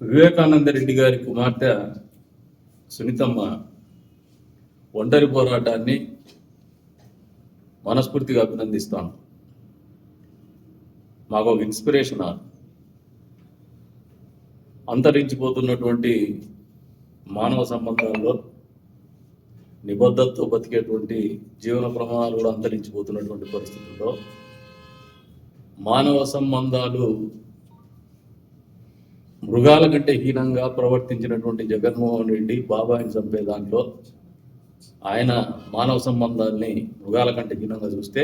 వివేకానంద రెడ్డి గారి కుమార్తె సునీతమ్మ ఒంటరి పోరాటాన్ని మనస్ఫూర్తిగా అభినందిస్తాను మాకు ఒక ఇన్స్పిరేషన్ అంతరించిపోతున్నటువంటి మానవ సంబంధాల్లో నిబద్ధతతో బతికేటువంటి జీవన ప్రమాణాలు కూడా అంతరించిపోతున్నటువంటి పరిస్థితుల్లో మానవ సంబంధాలు మృగాల కంటే హీనంగా ప్రవర్తించినటువంటి జగన్మోహన్ రెడ్డి బాబాయిని చంపే దాంట్లో ఆయన మానవ సంబంధాన్ని మృగాల కంటే హీనంగా చూస్తే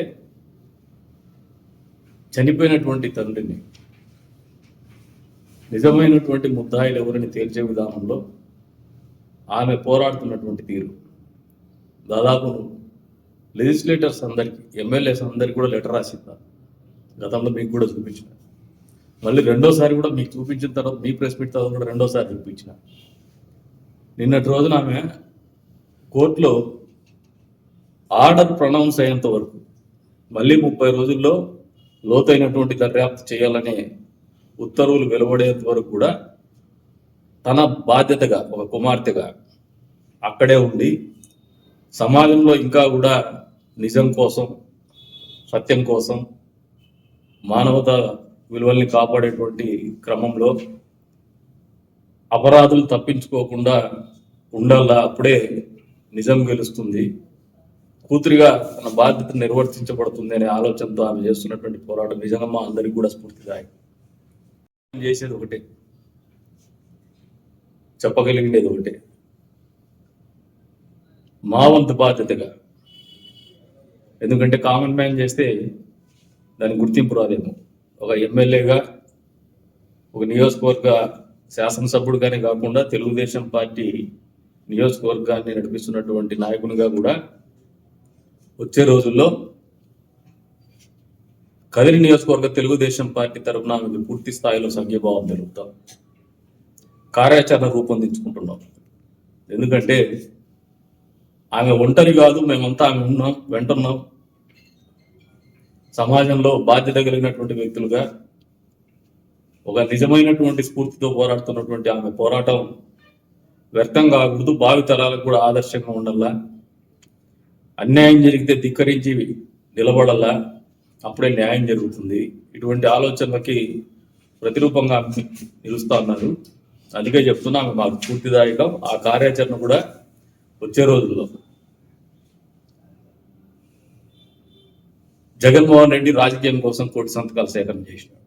చనిపోయినటువంటి తండ్రిని నిజమైనటువంటి ముద్దాయిలు ఎవరిని తేల్చే విధానంలో ఆమె పోరాడుతున్నటువంటి తీరు. దాదాపు లెజిస్లేటర్స్ అందరికీ ఎమ్మెల్యేస్ అందరికీ కూడా లెటర్ రాసిందా? గతంలో మీకు కూడా చూపించిన. మళ్ళీ రెండోసారి కూడా మీకు చూపించిన తర్వాత మీ ప్రెస్ మీట్ తర్వాత కూడా రెండోసారి చూపించిన. నిన్నటి రోజున ఆమె కోర్టులో ఆర్డర్ ప్రొనౌన్స్ అయ్యేంత వరకు మళ్ళీ ముప్పై రోజుల్లో లోతైనటువంటి దర్యాప్తు చేయాలనే ఉత్తర్వులు వెలువడేంత వరకు కూడా తన బాధ్యతగా ఒక కుమార్తెగా అక్కడే ఉండి సమాజంలో ఇంకా కూడా నిజం కోసం సత్యం కోసం మానవత విలువల్ని కాపాడేటువంటి క్రమంలో అపరాధులు తప్పించుకోకుండా ఉండాలా? అప్పుడే నిజం గెలుస్తుంది. కూతురిగా తన బాధ్యత నిర్వర్తించబడుతుంది అనే ఆలోచనతో ఆమె చేస్తున్నటువంటి పోరాటం నిజంగా మా అందరికి కూడా స్ఫూర్తిదాయకం. చేసేది ఒకటే. చెప్పగలిగినది ఒకటే. మా వంతు బాధ్యతగా. ఎందుకంటే కామన్ మ్యాన్ చేస్తే దాని గుర్తింపు రాదేమో. ఒక ఎమ్మెల్యేగా ఒక నియోజకవర్గ శాసనసభ్యుడుగానే కాకుండా తెలుగుదేశం పార్టీ నియోజకవర్గాన్ని నడిపిస్తున్నటువంటి నాయకునిగా కూడా వచ్చే రోజుల్లో కదిరి నియోజకవర్గ తెలుగుదేశం పార్టీ తరఫున ఆమెకు పూర్తి స్థాయిలో సంఘీభావం జరుగుతాం కార్యాచరణ రూపొందించుకుంటున్నాం. ఎందుకంటే ఆమె ఒంటరి కాదు మేమంతా ఆమె ఉన్నాం వెంటున్నాం. సమాజంలో బాధ్యత కలిగినటువంటి వ్యక్తులుగా ఒక నిజమైనటువంటి స్ఫూర్తితో పోరాడుతున్నటువంటి ఆమె పోరాటం వ్యర్థం కాకూడదు భావి తరాలకు కూడా ఆదర్శంగా ఉండాలా? అన్యాయం జరిగితే ధిక్కరించి నిలబడాలా? అప్పుడే న్యాయం జరుగుతుంది. ఇటువంటి ఆలోచనలకి ప్రతిరూపంగా నిలుస్తా ఉన్నారు. అందుకే చెప్తున్నా ఆమె మాకు స్ఫూర్తిదాయకం. ఆ కార్యాచరణ కూడా వచ్చే రోజుల్లో. జగన్మోహన్ రెడ్డి రాజకీయం కోసం కోటి సంతకాలు సేకరణ చేసినాడు.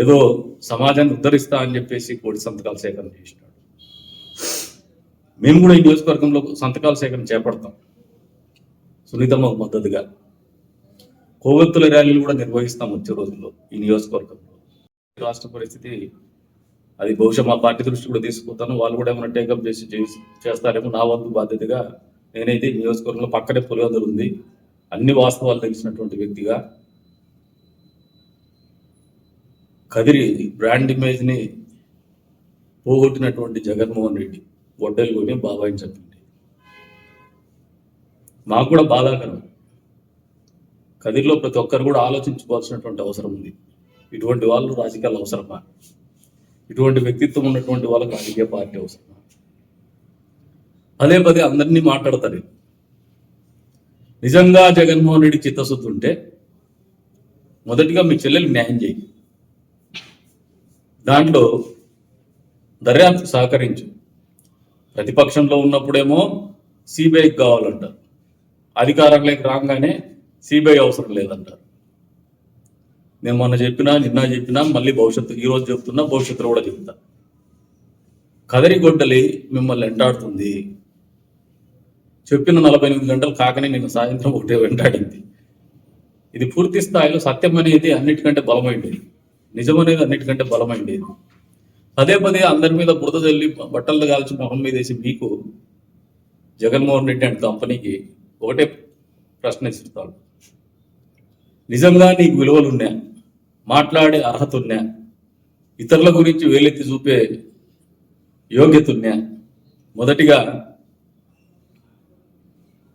ఏదో సమాజాన్ని ఉద్ధరిస్తా అని చెప్పేసి కోటి సంతకాలు సేకరణ చేసినాడు. మేము కూడా ఈ నియోజకవర్గంలో సంతకాల సేకరణ చేపడతాం. సునీతమ్మ మద్దతుగా. కోవెత్తుల ర్యాలీలు కూడా నిర్వహిస్తాం వచ్చే రోజుల్లో ఈ నియోజకవర్గంలో. రాష్ట్ర పరిస్థితి అది బహుశా మా పార్టీ దృష్టి కూడా తీసుకుపోతాను. వాళ్ళు కూడా ఏమైనా టేకప్ చేసి చేసి- చేస్తారేమో నా వంతు బాధ్యతగా నేనైతే నియోజకవర్గంలో పక్కనే పులివెందులు ఉంది. అన్ని వాస్తవాలు తెలిసినటువంటి వ్యక్తిగా కదిరి బ్రాండ్ ఇమేజ్ని పోగొట్టినటువంటి జగన్మోహన్ రెడ్డి గొడ్డలు కొని బాబాయిని చెప్పింది మాకు కూడా బాధాకరం. కదిరిలో ప్రతి ఒక్కరు కూడా ఆలోచించుకోవాల్సినటువంటి అవసరం ఉంది. ఇటువంటి వాళ్ళు రాజకీయాలు అవసరమా? ఇటువంటి వ్యక్తిత్వం ఉన్నటువంటి వాళ్ళకి రాజకీయ పార్టీ అవసరమా? పదే పదే అందరినీ మాట్లాడతారు. నిజంగా జగన్మోహన్ రెడ్డి చిత్తశుద్ధి ఉంటే మొదటిగా మీ చెల్లెలు న్యాయం చేయి. దాంట్లో దర్యాప్తు సహకరించు. ప్రతిపక్షంలో ఉన్నప్పుడేమో సిబిఐకి కావాలంటారు అధికారంలోకి రాగానే సిబిఐ అవసరం లేదంటారు నేను మొన్న చెప్పినా నిన్న చెప్పినా మళ్ళీ భవిష్యత్తు ఈరోజు చెప్తున్నా భవిష్యత్తులో కూడా చెప్తా. కదరిగొడ్డలి మిమ్మల్ని వెంటాడుతుంది చెప్పిన నలభై ఎనిమిది గంటలు కాకనే నేను సాయంత్రం ఒకటే వెంటాడింది. ఇది పూర్తి స్థాయిలో సత్యం అనేది అన్నిటికంటే బలమైండేది. నిజం అనేది అన్నిటికంటే బలమైండేది. పదే పదే అందరి మీద బురద చల్లి బట్టలు కాల్చి మొహం మీద వేసి మీకు జగన్మోహన్ రెడ్డి అండ్ కంపెనీకి ఒకటే ప్రశ్న ఇస్తాను నిజంగా నీకు విలువలు మాట్లాడే అర్హత ఉన్నా ఇతరుల గురించి వేలెత్తి చూపే యోగ్యత మొదటిగా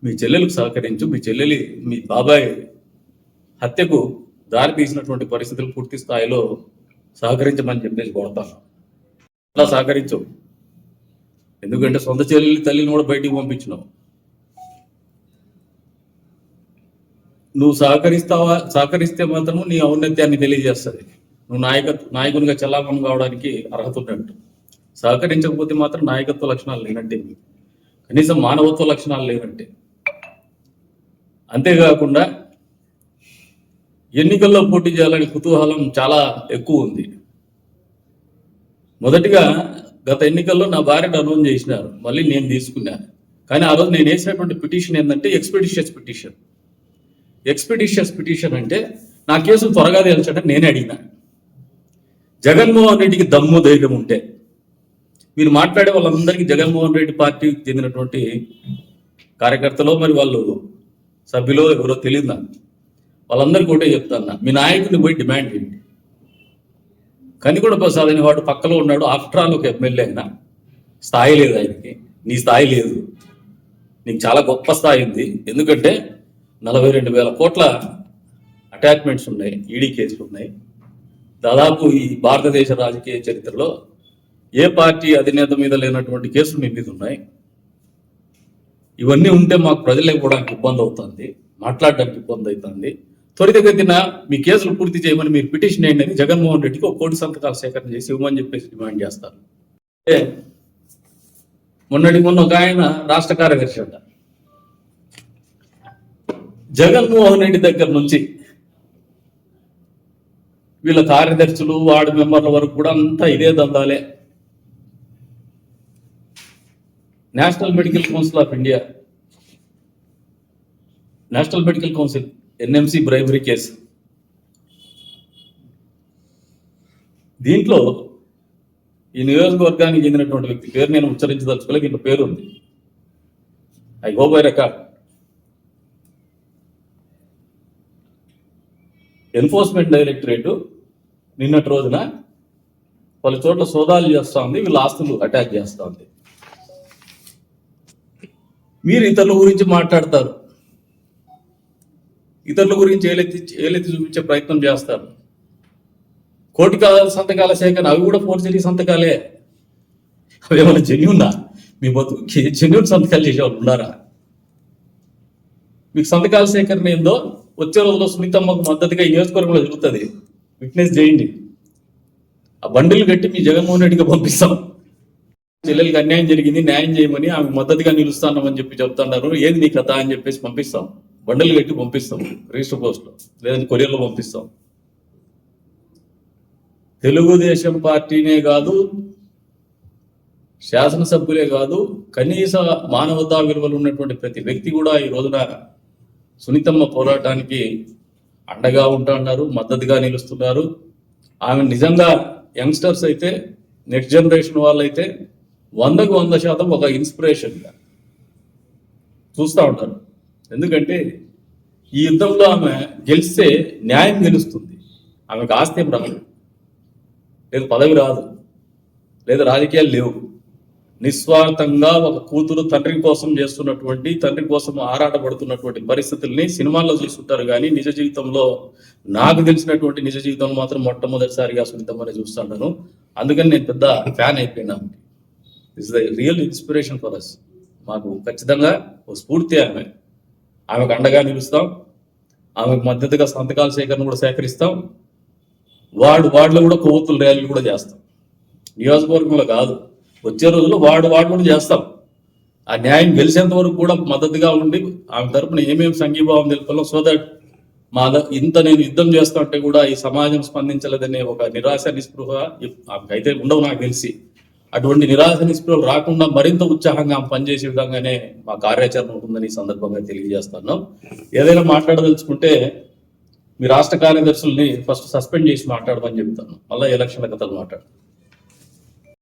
మీ చెల్లెలకు సహకరించు మీ చెల్లెలి మీ బాబాయ్ హత్యకు దారి తీసినటువంటి పరిస్థితులు పూర్తి స్థాయిలో సహకరించమని చెప్పేసి కోడతాను అలా సహకరించు. ఎందుకంటే సొంత చెల్లెలి తల్లిని కూడా బయటికి పంపించినావు. నువ్వు సహకరిస్తావా సహకరిస్తే మాత్రం నీ ఔన్నత్యాన్ని తెలియజేస్తుంది. నువ్వు నాయక నాయకునిగా చలామణి కావడానికి అర్హత ఉన్నట్టు. సహకరించకపోతే మాత్రం నాయకత్వ లక్షణాలు లేనట్టే. కనీసం మానవత్వ లక్షణాలు లేనట్టే. అంతేకాకుండా ఎన్నికల్లో పోటీ చేయాలని కుతూహలం చాలా ఎక్కువ ఉంది. మొదటిగా గత ఎన్నికల్లో నా భార్యను అనౌన్స్ చేసినారు. మళ్ళీ నేను తీసుకున్నాను. కానీ ఆ రోజు నేను వేసినటువంటి పిటిషన్ ఏంటంటే ఎక్స్పెడిషియస్ పిటిషన్. ఎక్స్పెడిషియస్ పిటిషన్ అంటే నా కేసు త్వరగా తేల్చడం నేనే అడిగిన. జగన్మోహన్ రెడ్డికి దమ్ము ధైర్యం ఉంటే మీరు మాట్లాడే వాళ్ళందరికీ జగన్మోహన్ రెడ్డి పార్టీకి చెందినటువంటి కార్యకర్తలు మరి వాళ్ళు సభ్యులు ఎవరో తెలియదు నాకు వాళ్ళందరికీ ఒకటే చెప్తాను మీ నాయకుడిని పోయి డిమాండ్ చేయండి. కనికొండ ప్రసాద్ అనే వాడు పక్కలో ఉన్నాడు ఆఫ్టర్ ఆల్ ఒక ఎమ్మెల్యే అయినా. స్థాయి లేదు ఆయనకి నీ స్థాయి లేదు. నీకు చాలా గొప్ప స్థాయి ఉంది. ఎందుకంటే నలభై రెండు వేల కోట్ల అటాచ్మెంట్స్ ఉన్నాయి ఈడీ కేసులు ఉన్నాయి. దాదాపు ఈ భారతదేశ రాజకీయ చరిత్రలో ఏ పార్టీ అధినేత మీద లేనటువంటి కేసులు మీ మీద ఉన్నాయి? ఇవన్నీ ఉంటే మాకు ప్రజలు కూడా ఇబ్బంది అవుతుంది మాట్లాడడానికి ఇబ్బంది అవుతుంది. త్వరితగతిన మీ కేసులు పూర్తి చేయమని మీరు పిటిషన్ వేయండి. అని జగన్మోహన్ రెడ్డికి ఒక కోటి సంతకాలు సేకరణ చేసి ఇవ్వమని చెప్పేసి డిమాండ్ చేస్తారు. మొన్నటి మొన్న ఒక ఆయన రాష్ట్ర కార్యదర్శి అంట. జగన్మోహన్ రెడ్డి దగ్గర నుంచి వీళ్ళ కార్యదర్శులు వార్డు మెంబర్ల వరకు కూడా అంతా ఇదే దందాలే. National medical council of India national medical council NMC bribery case దీంట్లో ఈ నియోజకవర్గానికి చెందినటువంటి వ్యక్తి పేరు నేను ఉచ్చరించదలుచుకోలేదు ఇంత పేరు ఉంది. I go by record enforcement directorate నిన్నటి రోజున పలు చోట్ల సోదాలు చేస్తూ ఉంది వీళ్ళ ఆస్తులు అటాక్ చేస్తూ ఉంది. మీరు ఇతరుల గురించి మాట్లాడతారు. ఇతరుల గురించి ఏలెత్తి ఏలెత్తి చూపించే ప్రయత్నం చేస్తారు. కోటి సంతకాల సేకరణ అవి కూడా ఫోర్జరీ సంతకాలే. అవి ఏమైనా జెన్యున్నా మీ బతుకు జెన్యున్ సంతకాలు చేసేవాళ్ళు ఉన్నారా? మీకు సంతకాల సేకరణ ఏందో వచ్చే రోజుల్లో సునీతమ్మకు మద్దతుగా ఈ నియోజకవర్గంలో జరుగుతుంది. విట్నెస్ చేయండి. ఆ బండిలు కట్టి మీ జగన్మోహన్ రెడ్డికి పంపిస్తాం. చెల్లెలకి అన్యాయం జరిగింది న్యాయం చేయమని ఆమె మద్దతుగా నిలుస్తానమని చెప్పి చెప్తున్నారు. ఏది నీ కథ అని చెప్పేసి పంపిస్తాం. బండలు కట్టి పంపిస్తాం రిజిస్టర్ పోస్ట్లో లేదంటే కొరియర్లో పంపిస్తాం. తెలుగుదేశం పార్టీనే కాదు శాసనసభ్యులే కాదు కనీస మానవతా విలువలు ఉన్నటువంటి ప్రతి వ్యక్తి కూడా ఈ రోజున సునీతమ్మ పోరాటానికి అండగా ఉంటున్నారు మద్దతుగా నిలుస్తున్నారు. ఆమె నిజంగా యంగ్స్టర్స్ అయితే నెక్స్ట్ జనరేషన్ వాళ్ళైతే వందకు వంద శాతం ఒక ఇన్స్పిరేషన్గా చూస్తూ ఉంటారు. ఎందుకంటే ఈ యుద్ధంలో ఆమె గెలిస్తే న్యాయం గెలుస్తుంది. ఆమెకు ఆస్తి రాదు. లేదు పదవి రాదు. లేదు రాజకీయాలు లేవు. నిస్వార్థంగా ఒక కూతురు తండ్రి కోసం చేస్తున్నటువంటి తండ్రి కోసం ఆరాటపడుతున్నటువంటి పరిస్థితుల్ని సినిమాల్లో చూస్తుంటారు కానీ నిజ జీవితంలో నాకు తెలిసినటువంటి నిజ జీవితంలో మాత్రం మొట్టమొదటిసారిగా సునీతమ్మని చూస్తాను అందుకని నేను పెద్ద ఫ్యాన్ అయిపోయినా. Is the real inspiration for us మాకు ఖచ్చితంగా ఓ స్ఫూర్తి ఆమె. ఆమెకు అండగా నిలుస్తాం. ఆమెకు మద్దతుగా సంతకాల సేకరణ కూడా సేకరిస్తాం. వార్డు వార్డులో కూడా కొవ్వొత్తుల ర్యాలీలు కూడా చేస్తాం. నియోజకవర్గంలో కాదు. వచ్చే రోజుల్లో వార్డు వార్డు కూడా చేస్తాం. ఆ న్యాయం గెలిచేంత వరకు కూడా మద్దతుగా ఉండి ఆమె తరపున ఏమేమి సంఘీభావం తెలుపుకోవాలో సో దట్ మా ద- ఇంత నేను యుద్ధం చేస్తా ఉంటే కూడా ఈ సమాజం స్పందించలేదనే ఒక నిరాశ నిస్పృహ ఆమెకైతే ఉండవు నాకు తెలిసి. అటువంటి నిరాశ నిస్పృహలు రాకుండా మరింత ఉత్సాహంగా ఆమె పనిచేసే విధంగానే మా కార్యాచరణ ఉంటుందని ఈ సందర్భంగా తెలియజేస్తాను ఏదైనా మాట్లాడదలుచుకుంటే మీ రాష్ట్ర కార్యదర్శుల్ని ఫస్ట్ సస్పెండ్ చేసి మాట్లాడమని చెప్తాను. మళ్ళీ ఎలక్షన్ల కథలు మాట్లాడు